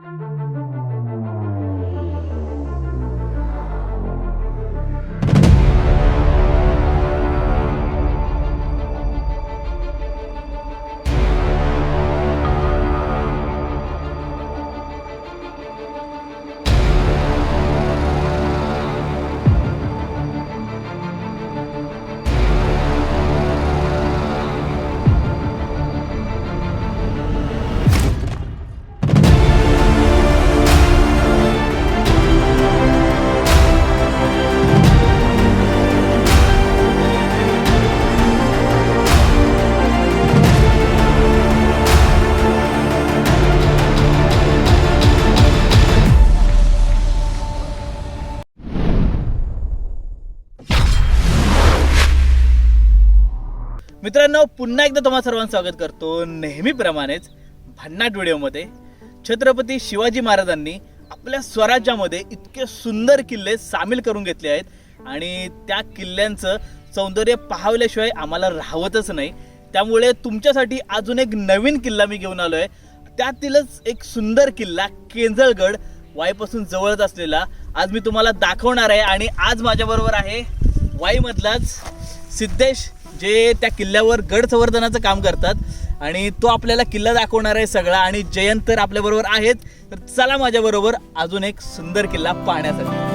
मित्रांनो पुन्हा एकदा तुम्हाला सर्वांचं स्वागत करतो नेहमीप्रमाणेच भन्नाट व्हिडिओमध्ये. छत्रपती शिवाजी महाराजांनी आपल्या स्वराज्यामध्ये इतके सुंदर किल्ले सामील करून घेतले आहेत आणि त्या किल्ल्यांचं सौंदर्य पाहवल्याशिवाय आम्हाला राहवतच नाही. त्यामुळे तुमच्यासाठी अजून एक नवीन किल्ला मी घेऊन आलो आहे त्यातीलच एक सुंदर किल्ला केंजळगड वाईपासून जवळच असलेला. आज मी तुम्हाला दाखवणार आहे आणि आज माझ्याबरोबर आहे वाईमधलाच सिद्धेश जे त्या किल्ल्यावर गड संवर्धनाचं काम करतात आणि तो आपल्याला किल्ला दाखवणार आहे सगळा आणि जयंत तर आपल्याबरोबर आहेत. तर चला माझ्याबरोबर अजून एक सुंदर किल्ला पाहण्यासाठी.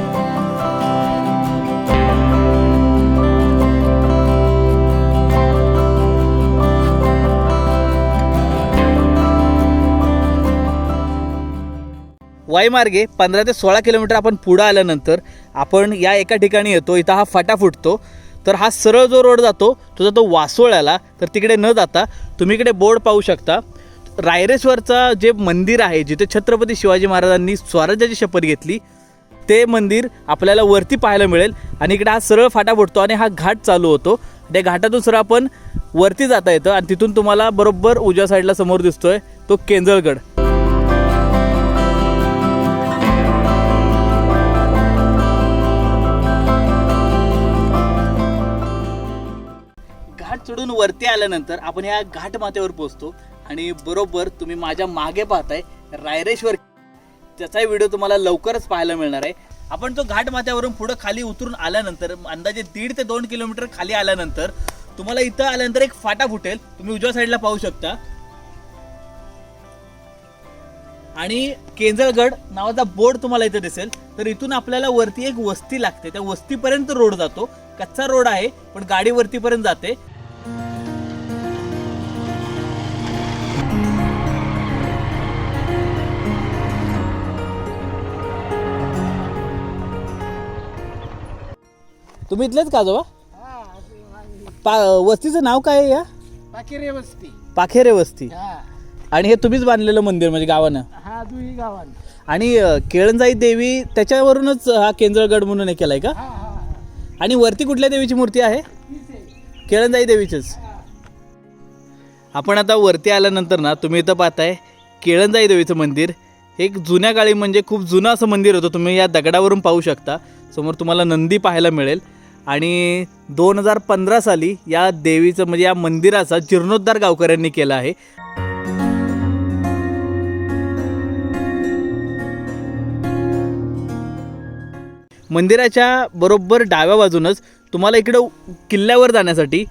वाईमार्गे पंधरा ते सोळा किलोमीटर आपण पुढं आल्यानंतर आपण या एका ठिकाणी येतो. इथं हा फाटा फुटतो. तर हा सरळ जो रोड जातो तो जातो वासोळ्याला. तर तिकडे न जाता तुम्ही इकडे बोर्ड पाहू शकता. रायरेश्वरचा जे मंदिर आहे जिथे छत्रपती शिवाजी महाराजांनी स्वराज्याची शपथ घेतली ते मंदिर आपल्याला वरती पाहायला मिळेल. आणि इकडे हा सरळ फाटा फुटतो आणि हा घाट चालू होतो. त्या घाटातून सरळ आपण वरती जाता येतं आणि तिथून तुम्हाला बरोबर उजव्या साईडला समोर दिसतोय तो केंजळगड. घाट चढून वरती आल्यानंतर आपण या घाट माथ्यावर पोहोचतो. आणि बरोबर तुम्ही माझ्या मागे पाहताय रायरेश्वर. त्याचाही व्हिडिओ तुम्हाला लवकरच पाहायला मिळणार आहे. आपण तो घाट माथ्यावरून पुढे खाली उतरून आल्यानंतर अंदाजे दीड ते दोन किलोमीटर खाली आल्यानंतर तुम्हाला इथं आल्यानंतर एक फाटा फुटेल. तुम्ही उजव्या साईडला पाहू शकता. आणि केंजळगड नावाचा बोर्ड तुम्हाला इथे दिसेल. तर इथून आपल्याला वरती एक वस्ती लागते. त्या वस्तीपर्यंत रोड जातो. कच्चा रोड आहे पण गाडी वरतीपर्यंत जाते. तुम्ही इथलेच का जोबा पा वस्तीचं नाव काय आहे या? पाकिरे वस्ती. पाखेरे वस्ती. हा. आणि हे तुम्हीच बांधलेलं मंदिर म्हणजे गावानं? हा दुई गावान. आणि अ, केळंजाई देवी त्याच्यावरूनच हा केंद्रगड म्हणून हे केलाय का? हा हा हा. आणि वरती कुठल्या देवीची मूर्ती आहे? तीच आहे. केळंजाई देवीचीच. आपण आता वरती आल्यानंतर ना तुम्ही इथं पाहताय केळंजाई देवीचं मंदिर. एक जुन्या काळी म्हणजे खूप जुनं असं मंदिर होतं तुम्ही या दगडावरून पाहू शकता. समोर तुम्हाला नंदी पाहायला मिळेल. आणि दोन हजार पंधरा साली या देवीचं म्हणजे या मंदिराचा जीर्णोद्धार गावकऱ्यांनी केला आहे. मंदिराच्या बरोबर डाव्या बाजूनच तुम्हाला इकडं किल्ल्यावर जाण्यासाठी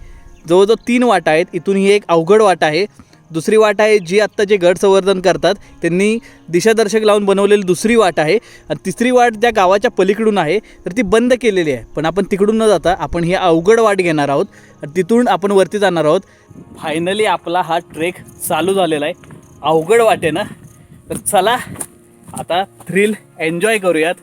जवळजवळ तीन वाटा आहेत. इथून ही एक अवघड वाट आहे. दुसरी वाट आहे जी आत्ता जे गड संवर्धन करतात त्यांनी दिशादर्शक लावून बनवलेली दुसरी वाट आहे. आणि तिसरी वाट ज्या गावाच्या पलीकडून आहे तर ती बंद केलेली आहे. पण आपण तिकडून न जाता आपण ही अवघड वाट घेणार आहोत. आणि तिथून आपण वरती जाणार आहोत. फायनली आपला हा ट्रेक चालू झालेला आहे. अवघड वाटे ना? तर चला आता थ्रिल एन्जॉय करूयात.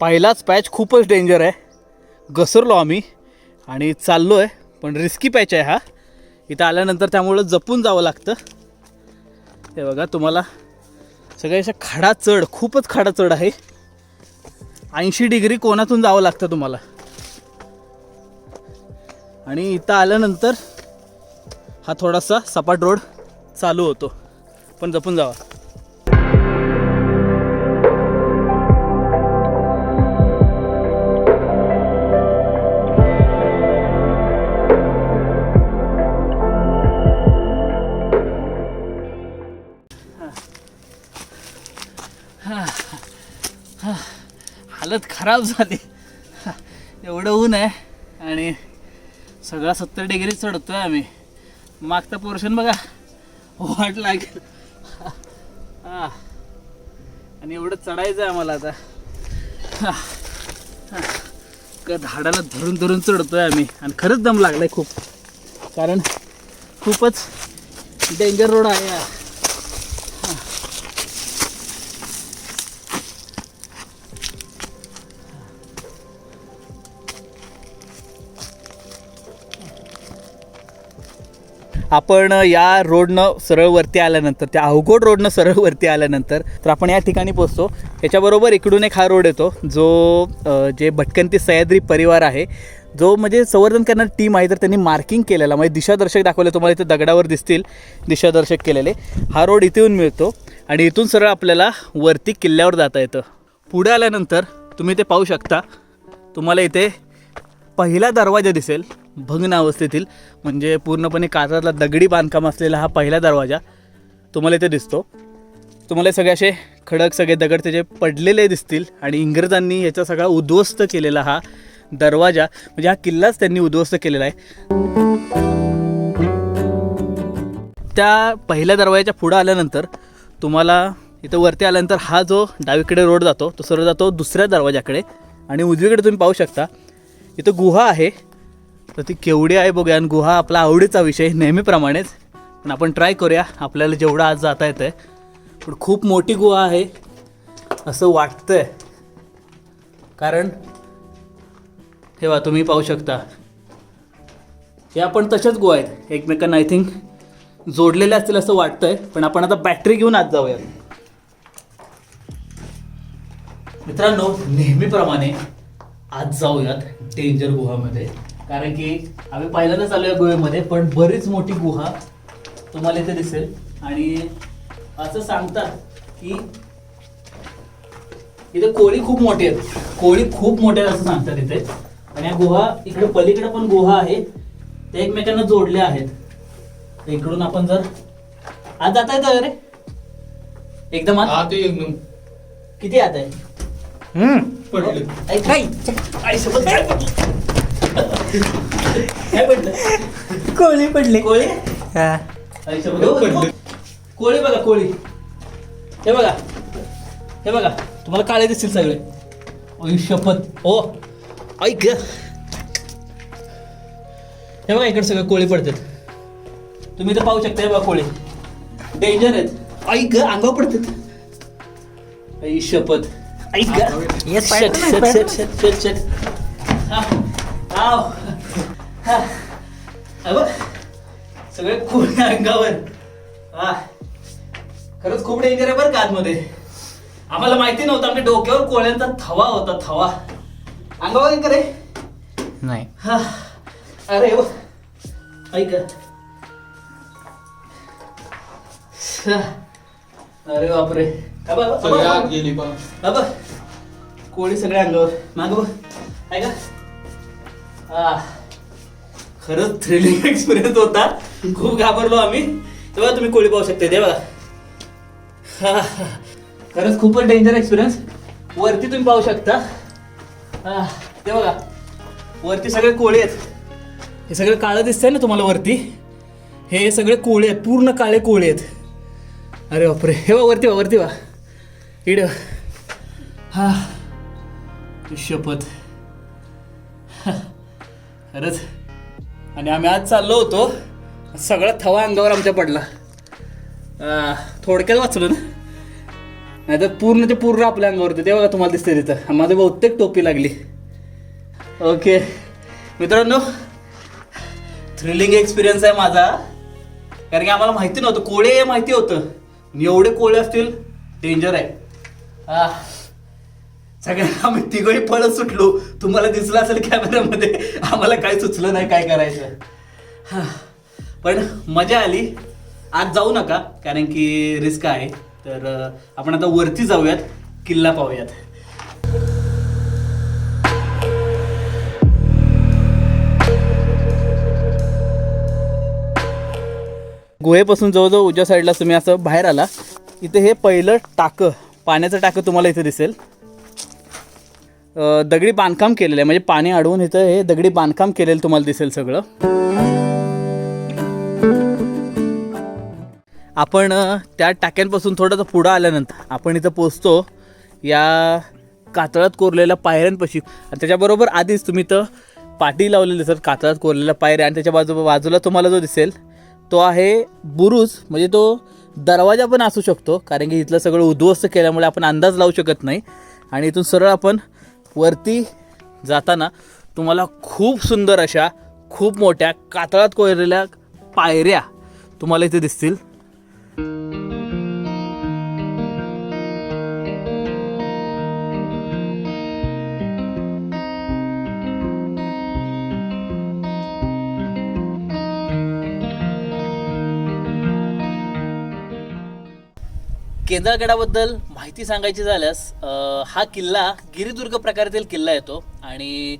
पहिलाच पॅच खूपच डेंजर आहे. घसरलो आम्ही आणि चाललो आहे पण रिस्की पॅच आहे हा. इथं आल्यानंतर त्यामुळं जपून जावं लागतं. हे बघा तुम्हाला सगळ्या अशा खडा चढ खूपच खाडा चढ आहे. ऐंशी डिग्री कोणातून जावं लागतं तुम्हाला? आणि इथं आल्यानंतर हा थोडासा सपाट रोड चालू होतो. पण जपून जावा. हालत खराब झाली. एवढं ऊन आहे आणि सगळा सत्तर डिग्री चढतो आहे आम्ही. मागचा पोर्शन बघा वाट लागेल. हां. आणि एवढं चढायचं आहे आम्हाला आता. का झाडाला धरून धरून चढतोय आम्ही. आणि खरंच दम लागलाय खूप. कारण खूपच डेंजर रोड आहे आपण या रोडनं सरळवरती आल्यानंतर त्या अवघड रोडनं सरळवरती आल्यानंतर तर आपण या ठिकाणी पोचतो याच्याबरोबर इकडून एक हा रोड येतो जो जे भटकंती सह्याद्री परिवार आहे जो म्हणजे संवर्धन करणारी टीम आहे तर त्यांनी मार्किंग केलेला म्हणजे दिशादर्शक दाखवले तुम्हाला इथे दगडावर दिसतील दिशादर्शक केलेले. हा रोड इथे येऊन मिळतो आणि इथून सरळ आपल्याला वरती किल्ल्यावर जाता येतं. पुढे आल्यानंतर तुम्ही ते पाहू शकता तुम्हाला इथे पहिला दरवाजा दिसेल भग्न अवस्थेतील म्हणजे पूर्णपणे काचातला दगडी बांधकाम असलेला हा पहिला दरवाजा. तुम्हाला इथे दिसतो. तुम्हाला सगळे असे खडक सगळे दगड त्याचे पडलेले दिसतील आणि इंग्रजांनी याचा सगळा उद्ध्वस्त केलेला हा दरवाजा म्हणजे हा किल्लाच त्यांनी उद्ध्वस्त केलेला आहे. त्या पहिल्या दरवाजाच्या पुढं आल्यानंतर तुम्हाला इथं वरती आल्यानंतर हा जो डावीकडे रोड जातो तो सरळ जातो दुसऱ्या दरवाजाकडे. आणि उजवीकडे तुम्ही पाहू शकता इथं गुहा आहे. तर ती केवढी आहे बघूया आणि गुहा आपला आवडीचा विषय नेहमीप्रमाणेच. पण आपण ट्राय करूया आपल्याला जेवढं आज जाता येतं आहे पण खूप मोठी गुहा आहे असं वाटतंय. कारण ठेवा तुम्ही पाहू शकता. हे आपण तशाच गुहा आहेत एकमेकांना आय थिंक जोडलेले असतील असं वाटतंय. पण आपण आता बॅटरी घेऊन आत जाऊया मित्रांनो नेहमीप्रमाणे आज जाऊयात डेंजर गुहामध्ये. कारण की आम्ही पहिल्यांदाच आलो या गुहेमध्ये पण बरीच मोठी गुहा तुम्हाला इथे दिसेल. आणि असं सांगतात की इथे कोळी खूप मोठी आहेत. कोळी खूप मोठे आहेत असं सांगतात इथे. आणि या गुहा इकडे पलीकडे पण गुहा आहे. त्या एकमेकांना जोडल्या आहेत. इकडून आपण जर आज जाता येतं रे? एकदम आत हा ते एकदम. किती आत आहे? पडले पडलं? काय पडलं? कोळी पडली. कोळी? हो, पडलं. कोळी बघा कोळी. हे बघा. हे बघा. तुम्हाला काळे दिसतील सगळे. आई शपथ. ओ ऐक. हे बघा इकडे सगळे कोळी पडतात. तुम्ही तर पाहू शकता हे बघा कोळी. डेंजर आहेत. ऐक ग अंगावर पडतात. आई शपथ. ऐक ग येत शट शट शट शट शट शट हा. आव. हा. हा बघ. सगळे कोळी अंगावर. हा खरंच खूप डेंजर आहे बरं का आतमध्ये. आम्हाला माहिती नव्हतं आमच्या डोक्यावर कोळ्यांचा थवा होता थवा. अंगावर काय करे? नाही. हा. अरे हो ऐक. हा. अरे बापरे. का आत. गेली हा कोळी सगळ्या अंगावर. माग बघ. ऐका हा खरंच थ्रिलिंग एक्सपिरियन्स होता. खूप घाबरलो आम्ही. तेव्हा तुम्ही कोळी पाहू शकता ते बघा. हा, खरंच खूपच डेंजर एक्सपिरियन्स वरती तुम्ही पाहू शकता. हा, ते बघा. वरती सगळे कोळी आहेत. हे सगळं काळं दिसतंय ना तुम्हाला वरती? हे सगळे कोळी आहेत. पूर्ण काळे कोळी आहेत. अरे बापरे. हे बघ वरती वा वरती वा इड. हा. शपथ खरंच. आणि आम्ही आज चाललो होतो. सगळा थवा अंगावर आमच्या पडला. थोडक्यात वाचलो ना. नाही तर पूर्ण ते पूर्ण आपल्या अंगावर होते. ते बघा तुम्हाला दिसते तिथं. माझं बहुतेक टोपी लागली. ओके. मित्रांनो थ्रिलिंग एक्सपिरियन्स आहे माझा. कारण की आम्हाला माहिती नव्हतं. कोळे हे माहिती होतं. एवढे कोळे असतील डेंजर आहे. सगळ्यांना आम्ही तिघही पळत सुटलो. तुम्हाला दिसलं असेल कॅमेऱ्यामध्ये आम्हाला काय सुचलं नाही काय करायचं. हा. पण मजा आली. आज जाऊ नका कारण की रिस्क आहे. तर आपण आता वरती जाऊयात किल्ला पाहूयात. गुहेपासून जवळजवळ उजव्या साईडला तुम्ही असं बाहेर आला. इथे हे पहिलं टाकं. पाण्याचं टाकं तुम्हाला इथे दिसेल. दगडी बांधकाम केलेलं आहे. म्हणजे पाणी अडवून इथं हे दगडी बांधकाम केलेलं तुम्हाला दिसेल सगळं. आपण त्या टाक्यांपासून थोडंसं पुढं आल्यानंतर आपण इथं पोचतो या कातळात कोरलेल्या पायऱ्यांपाशी. आणि त्याच्याबरोबर आधीच तुम्ही इथं पाटी लावलेली दिसत कातळात कोरलेल्या पायऱ्या. आणि त्याच्या बाजू बाजूला तुम्हाला जो दिसेल तो आहे बुरुज. म्हणजे तो दरवाजा पण असू शकतो कारण की इथलं सगळं उद्ध्वस्त केल्यामुळे आपण अंदाज लावू शकत नाही. आणि इथून सरळ आपण वरती जाताना तुम्हाला खूप सुंदर अशा खूप मोठ्या कातळात कोरलेल्या पायऱ्या तुम्हाला इथे दिसतील. केंद्रगडाबद्दल माहिती सांगायची झाल्यास हा किल्ला गिरिदुर्ग प्रकारातील किल्ला येतो. आणि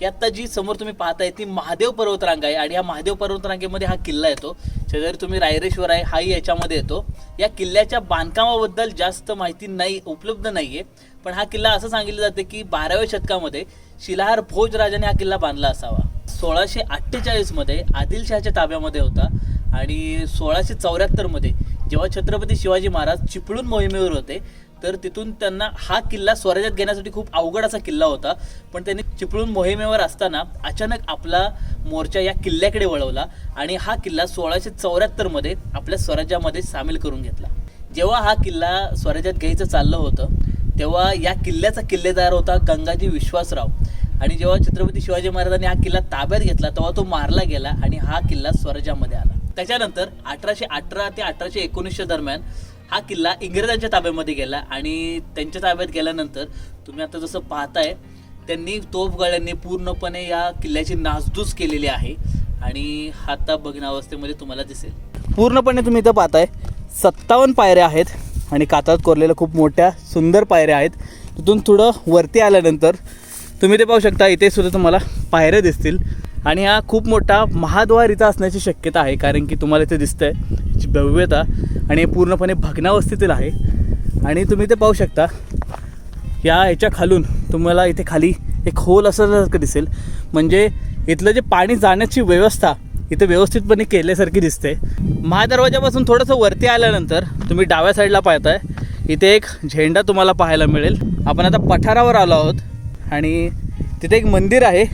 ही आत्ता जी समोर तुम्ही पाहताय ती महादेव पर्वतरांग आहे. आणि या महादेव पर्वतरांगेमध्ये हा किल्ला येतो. शेजारी तुम्ही रायरेश्वर आहे हाही याच्यामध्ये येतो. या किल्ल्याच्या बांधकामाबद्दल जास्त माहिती नाही उपलब्ध नाही आहे पण हा किल्ला असं सांगितलं जाते की बाराव्या शतकामध्ये शिलाहार भोज राजाने हा किल्ला बांधला असावा. सोळाशे अठ्ठेचाळीसमध्ये आदिलशहाच्या ताब्यामध्ये होता. आणि सोळाशे चौऱ्याहत्तरमध्ये जेव्हा छत्रपती शिवाजी महाराज चिपळूण मोहिमेवर होते तर तिथून त्यांना हा किल्ला स्वराज्यात घेण्यासाठी खूप अवघड असा किल्ला होता. पण त्यांनी चिपळूण मोहिमेवर असताना अचानक आपला मोर्चा या किल्ल्याकडे वळवला आणि हा किल्ला सोळाशे चौऱ्याहत्तरमध्ये आपल्या स्वराज्यामध्ये सामील करून घेतला. जेव्हा हा किल्ला स्वराज्यात घ्यायचं चाललं होतं तेव्हा या किल्ल्याचा किल्लेदार होता गंगाजी विश्वासराव. आणि जेव्हा छत्रपती शिवाजी महाराजांनी हा किल्ला ताब्यात घेतला तेव्हा तो मारला गेला आणि हा किल्ला स्वराज्यामध्ये आला. त्याच्यानंतर अठराशे अठरा ते अठराशे एकोणीसच्या दरम्यान हा किल्ला इंग्रजांच्या ताब्यामध्ये गेला आणि त्यांच्या ताब्यात गेल्यानंतर तुम्ही आता जसं पाहताय त्यांनी तोफगाळ्यांनी पूर्णपणे या किल्ल्याची नासधूस केलेली आहे आणि हा आता अवस्थेमध्ये तुम्हाला दिसेल. पूर्णपणे तुम्ही इथं पाहताय सत्तावन्न पायऱ्या आहेत आणि कातात कोरलेल्या खूप मोठ्या सुंदर पायऱ्या आहेत. तिथून थोडं वरती आल्यानंतर तुम्ही ते पाहू शकता इथे सुद्धा तुम्हाला पायऱ्या दिसतील. आणि हा खूप मोठा महाद्वार इथं असण्याची शक्यता आहे कारण की तुम्हाला इथे दिसतं आहे भव्यता आणि हे पूर्णपणे भग्नावस्थेतील आहे. आणि तुम्ही ते पाहू शकता या ह्याच्या खालून तुम्हाला इथे खाली एक होल असल्यासारखं दिसेल. म्हणजे इथलं जे पाणी जाण्याची व्यवस्था इथे व्यवस्थितपणे केल्यासारखी दिसते. महादरवाजापासून थोडंसं वरती आल्यानंतर तुम्ही डाव्या साईडला पाहताय. इथे एक झेंडा तुम्हाला पाहायला मिळेल. आपण आता पठारावर आलो आहोत आणि तिथे एक मंदिर आहे.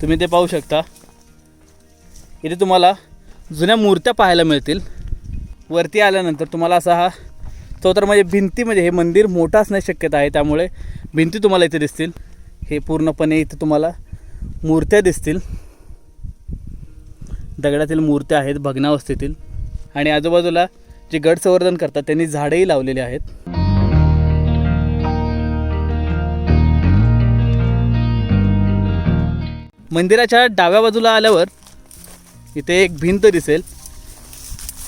तुम्ही ते पाहू शकता. इथे तुम्हाला जुन्या मूर्त्या पाहायला मिळतील. वरती आल्यानंतर तुम्हाला असा हा चौतर म्हणजे भिंतीमध्ये म्हणजे हे मंदिर मोठं असण्याची शक्यता आहे. त्यामुळे भिंती तुम्हाला इथे दिसतील. हे पूर्णपणे इथे तुम्हाला मूर्त्या दिसतील. दगडातील मूर्त्या आहेत भग्नावस्थेतील. आणि आजूबाजूला जे गड संवर्धन करतात त्यांनी झाडेही लावलेली आहेत. मंदिराच्या डाव्या बाजूला आल्यावर इथे एक भिंत दिसेल.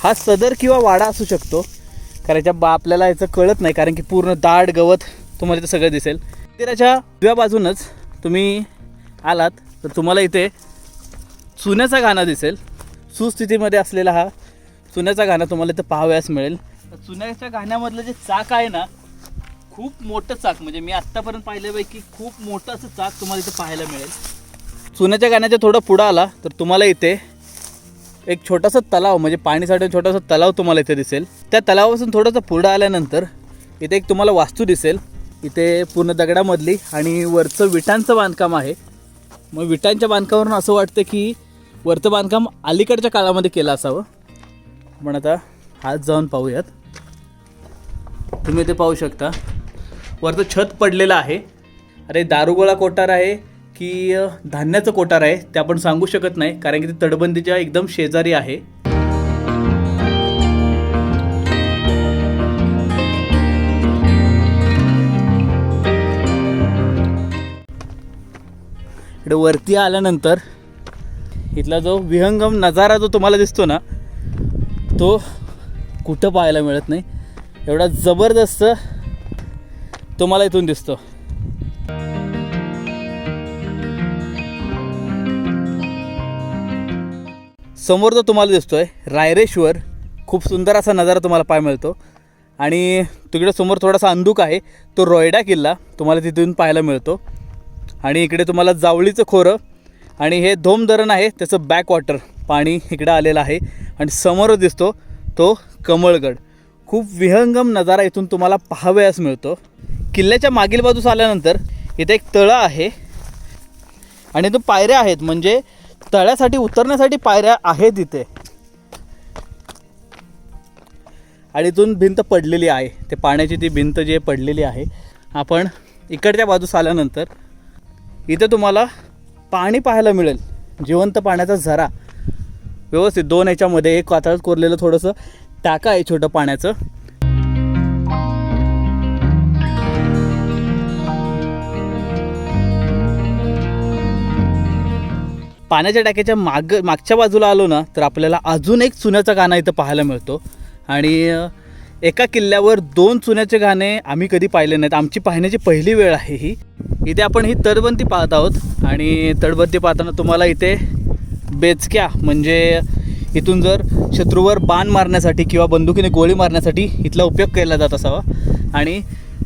हा सदर किंवा वाडा असू शकतो. कारण याच्या बा आपल्याला याचं कळत नाही कारण की पूर्ण दाड गवत तुम्हाला इथं सगळं दिसेल. मंदिराच्या उजव्या बाजूनच तुम्ही आलात तर तुम्हाला इथे चुन्याचा गाणा दिसेल. सुस्थितीमध्ये असलेला हा चुन्याचा गाणा तुम्हाला इथं पाहावयास मिळेल. तर चुन्याच्या गाण्यामधलं जे चाक आहे ना खूप मोठं चाक. म्हणजे मी आत्तापर्यंत पाहिल्यापैकी खूप मोठं असं चाक तुम्हाला इथं पाहायला मिळेल. चुन्याच्या गाण्याच्या थोडं पुढं आला तर तुम्हाला इथे एक छोटासा तलाव म्हणजे पाणी साठवून छोटासा तलाव तुम्हाला इथे दिसेल. त्या तलावापासून थोडंसं पुढं आल्यानंतर इथे एक तुम्हाला वास्तू दिसेल. इथे पूर्ण दगडामधली आणि वरचं विटांचं बांधकाम आहे. मग विटांच्या बांधकामावरून असं वाटतं की वरचं बांधकाम अलीकडच्या काळामध्ये केलं असावं. पण आता आज जाऊन पाहूयात. तुम्ही ते पाहू शकता. वरचं छत पडलेलं आहे. अरे दारुगोळा कोठार आहे. की धान्याचं कोठार आहे ते आपण सांगू शकत नाही कारण की ते तटबंदीच्या एकदम शेजारी आहे. इकडे वरती आल्यानंतर इथला जो विहंगम नजारा जो तुम्हाला दिसतो ना तो कुठं पाहायला मिळत नाही एवढा जबरदस्त तुम्हाला इथून दिसतो. समोर जो तुम्हाला दिसतो आहे रायरेश्वर खूप सुंदर असा नजारा तुम्हाला पाहायला मिळतो. आणि तिकडे समोर थोडासा अंधुक आहे तो रोयडा किल्ला तुम्हाला तिथून पाहायला मिळतो. आणि इकडे तुम्हाला जावळीचं खोरं आणि हे धोम धरण आहे त्याचं बॅक वॉटर पाणी इकडं आलेलं आहे. आणि समोर दिसतो तो कमळगड. खूप विहंगम नजारा इथून तुम्हाला पाहावयास मिळतो. किल्ल्याच्या मागील बाजूस आल्यानंतर इथे एक तळं आहे. आणि तो पायऱ्या आहेत म्हणजे तळ्यासाठी उतरण्यासाठी पायऱ्या आहेत इथे. आणि इथून भिंत पडलेली आहे. ते पाण्याची ती भिंत जी आहे पडलेली आहे. आपण इकडच्या बाजूस आल्यानंतर इथे तुम्हाला पाणी पाहायला मिळेल. जिवंत पाण्याचा झरा. व्यवस्थित दोन याच्यामध्ये एक वातळात कोरलेलं थोडंसं टाका आहे छोटं पाण्याचं. पाण्याच्या टाक्याच्या माग मागच्या बाजूला आलो ना तर आपल्याला अजून एक चुन्याचा गाणं इथं पाहायला मिळतो. आणि एका किल्ल्यावर दोन चुन्याचे गाणे आम्ही कधी पाहिले नाहीत. आमची पाहण्याची पहिली वेळ आहे ही. इथे आपण ही तटबंदी पाहत आहोत. आणि तटबंदी पाहताना तुम्हाला इथे बेचक्या म्हणजे इथून जर शत्रूवर बाण मारण्यासाठी किंवा बंदुकीने गोळी मारण्यासाठी इथला उपयोग केला जात असावा. आणि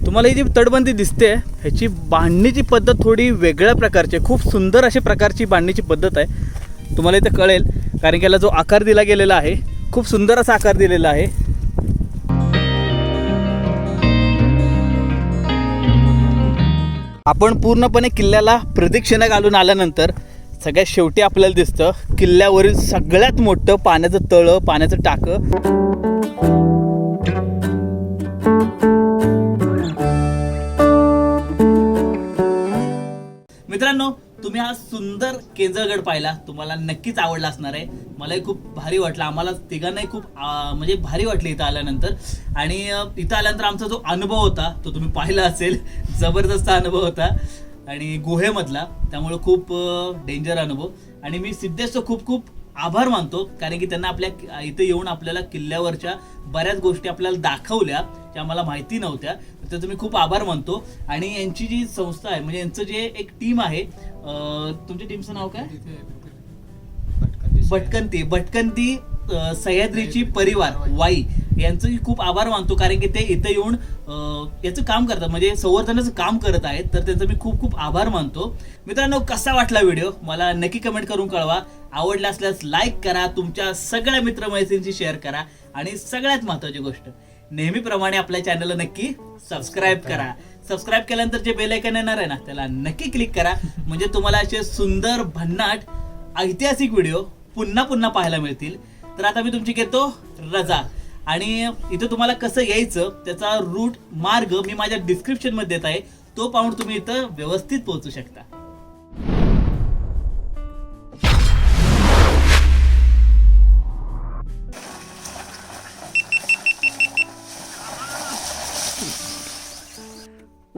तुम्हाला ही जी तटबंदी दिसते ह्याची बांधणीची पद्धत थोडी वेगळ्या प्रकारची आहे. खूप सुंदर अशी प्रकारची बांधणीची पद्धत आहे. तुम्हाला इथं कळेल कारण की याला जो आकार दिला गेलेला आहे खूप सुंदर असा आकार दिलेला आहे. आपण पूर्णपणे किल्ल्याला प्रदक्षिणा घालून आल्यानंतर सगळ्यात शेवटी आपल्याला दिसतं किल्ल्यावरील सगळ्यात मोठं पाण्याचं तळं पाण्याचं टाकं. मित्रांनो तुम्ही हा सुंदर केंजळगड पाहिला. तुम्हाला नक्कीच आवडला असणार आहे. मलाही खूप भारी वाटलं. आम्हाला तिघांनाही खूप म्हणजे भारी वाटलं इथं आल्यानंतर. आणि इथं आल्यानंतर आमचा जो अनुभव होता तो तुम्ही पाहिला असेल. जबरदस्त अनुभव होता. आणि गुहेमधला त्यामुळं खूप डेंजर अनुभव. आणि मी सिद्धेशचं खूप खूप आभार मानतो. कारण की त्यांना आपल्या इथं येऊन आपल्याला किल्ल्यावरच्या बऱ्याच गोष्टी आपल्याला दाखवल्या. ज्या आम्हाला माहिती नव्हत्या त्याचं मी खूप आभार मानतो. आणि यांची जी संस्था आहे म्हणजे यांचं जे एक टीम आहे अं, तुमच्या टीमचं नाव काय? भटकंती भटकंती सह्याद्रीची परिवार वाई. यांचंही खूप आभार मानतो कारण की ते इथे येऊन याचं काम करतात. म्हणजे संवर्धनाचं काम करत आहेत तर त्यांचा मी खूप खूप आभार मानतो. मित्रांनो कसा वाटला व्हिडिओ? मला नक्की कमेंट करून कळवा. आवडला असल्यास लाईक करा तुमच्या सगळ्या मित्रमैत्रिणींशी शेअर करा. आणि सगळ्यात महत्वाची गोष्ट नेहमीप्रमाणे आपल्या चॅनलला नक्की सबस्क्राईब करा. सबस्क्राईब केल्यानंतर जे बेल आयकन येणार आहे ना त्याला नक्की क्लिक करा. म्हणजे तुम्हाला असे सुंदर भन्नाट ऐतिहासिक व्हिडिओ पुन्हा पुन्हा पाहायला मिळतील. तर आता मी तुमची घेतो रजा. आणि इथं तुम्हाला कसं यायचं त्याचा रूट मार्ग मी माझ्या डिस्क्रिप्शनमध्ये देत आहे. तो पाहून तुम्ही इथं व्यवस्थित पोहोचू शकता.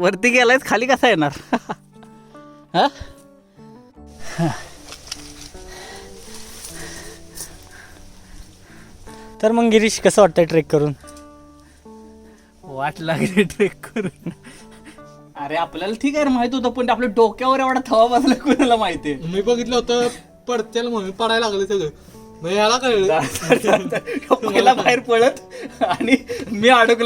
वरती गेलाय खाली कसा येणार? हा? तर मग गिरीश कसं वाटतंय ट्रेक करून? वाट लागली ट्रेक करून. अरे आपल्याला ठीक आहे रे, माहीत होतं पण आपल्या डोक्यावर एवढा थवा बसला कुणाला माहितीये मी बघितलं होतं पडत्याला म्हणून पडायला लागले सगळं. मग ह्याला कळलं. पहिला बाहेर पळत आणि मी अडकलो.